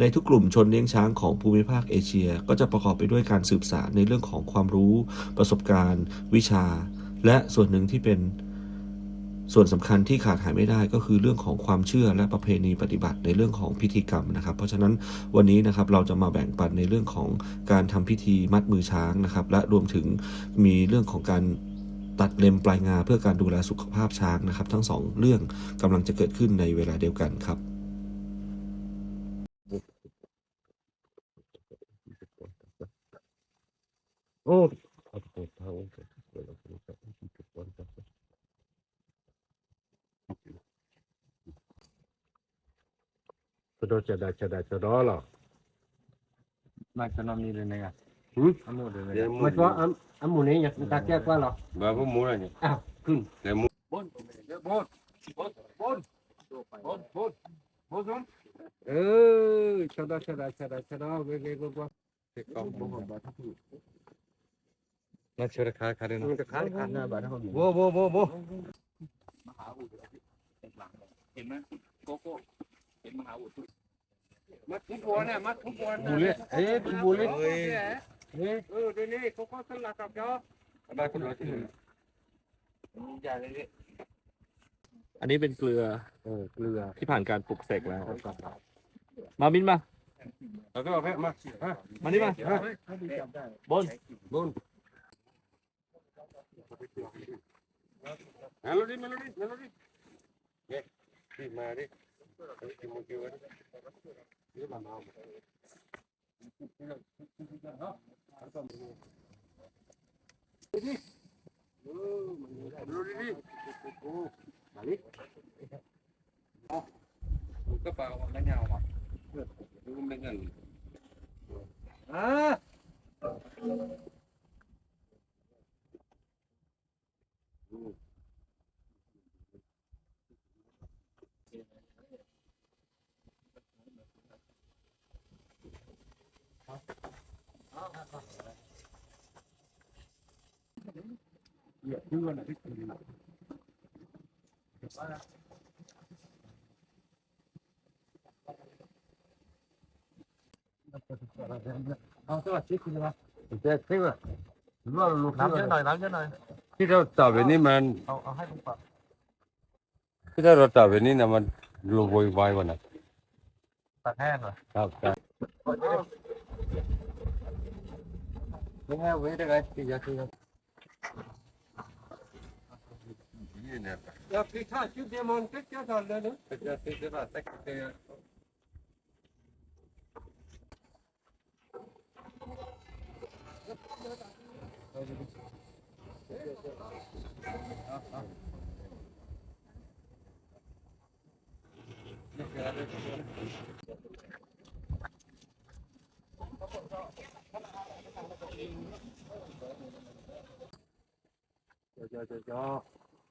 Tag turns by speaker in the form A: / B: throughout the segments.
A: ในทุกกลุ่มชนเลี้ยงช้างของภูมิภาคเอเชีย ก็จะประกอบไปด้วยการสืบสานในเรื่องของความรู้ ประสบการณ์ วิชา และส่วนหนึ่งที่เป็นส่วนสำคัญที่ขาดหายไม่ได้ก็คือเรื่องของความเชื่อและประเพณีปฏิบัติในเรื่องของพิธีกรรมนะครับ เพราะฉะนั้นวันนี้นะครับเราจะมาแบ่งปันในเรื่องของการทำพิธีมัดมือช้างนะครับ และรวมถึงมีเรื่องของการตัดเล็มปลายงาเพื่อการดูแลสุขภาพช้างนะครับ ทั้งสองเรื่องกำลังจะเกิดขึ้นในเวลาเดียวกันครับ
B: Oh, aportado. Bueno, creo que un poquito cuántas. Pero chả đã
C: chả đã chả đó là. Mà cho nó mi lên này à. Ừ.
B: Ăn mua
C: được này. Mà cho ăn ăn mua này
B: nhỉ, ta vâng. kia qua rồi. Bà vâng, có mua rồi nhỉ. À, cưng. Để mua. Bốn, bốn, bốn, bốn, bốn, bốn, bốn,
D: bốn. Ừ, cho đó cho đó cho đó cho đó, cái cái
B: cái cái. Thế còn bốn
D: còn ba thấp nữa.
C: मच्छर खा खा रहे ना खा खा ना बारा हो वो वो वो वो มหา
B: อุดเต็
C: ม
B: หลังเห็
E: นไหมโกโก้เห็นมหาอุด
B: มัดทุกวันเนี่ยมัดทุกวัน
C: บุเล่เอ้ยบุเล่
B: เอ้ยเออเดี๋ยวนี้โกโก้สลักกับยอ
C: มาคุณหน่
E: อย่าเลยนี่ย
A: อันนี้เป็นเกลือ
B: เออ เกลือ
A: ที่ผ่านการปลุกเสกแล้วมาบินมา
B: เราต้อ
C: งเอาแพะมา
B: มานี่มาบ
C: นบน Melody, melody, melody. Ya, si mari. Si mungkin iya, mana? Ini mana?
D: Ini. Oh, ini ni. Oh, balik. Oh, buka pak, nanya awak. Belum
C: iya, dengan. Ah. 好，好，好，好，来。也听惯了
D: 这声音了。来。那不是说了，现在，好，对吧？听惯了。再。来，拿些来。这在
C: 打完这面。好，好，好，给你。
D: 这在打完这面，
C: 那面略微歪了点。打歪了。好，打。Думаю, выиграть
B: я тебя. Ya birkaçı demontek yazarları. Özellikle varsa kötü Ne kadar ยมันก็จะทำเลยนะ
C: เป็นยาที่จะแบบแตกเตะ
B: เจ้าเจ้าเจ้า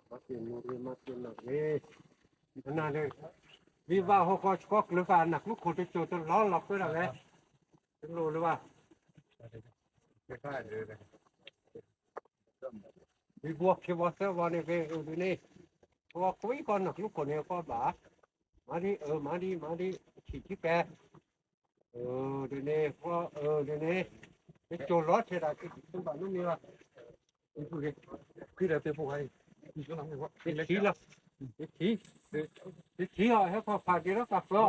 B: มาเปลี่ยนมือมาเปลี่ยนหนักเว้ยขนาดเลยวิวาเขาก็ช็อกหรือว่าหนักลูกคนจะโจตร้อนหลับด้วยหรอไงถึงรู้หรือว่า
C: ไม่ค่อยเลย
B: วิบวกเขียวเสวันนี้เว้ยดูนี่เพราะว่าคุยก่อนหนักลูกคนเนี่ยก็บ้ามาดิเออมาดิมาดิฉีดที่แกเออเดี๋ยวนี้เพราะเออเดี๋ยวนี้ไปโจรถเท่าไหร่คือตัวบ้านนู้นมีว่า
C: พี่เดี๋ย Peter det er på
B: vej. Vi skal nok have Det kilder. Det kilder. Det kilder her på Fagetta, der
C: før.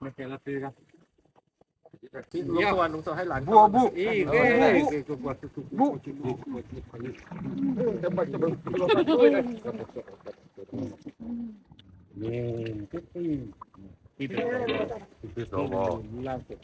C: Man kalder det der. ลุงสวนลุงสวนให้หลาน
B: บัว
C: บุ
B: อี
C: ก
B: เด้บุ
C: จะมาจะมา
F: ลงมาช่วยเลย
B: นี่
D: ที่ที่ที่สว
B: ล่างสุด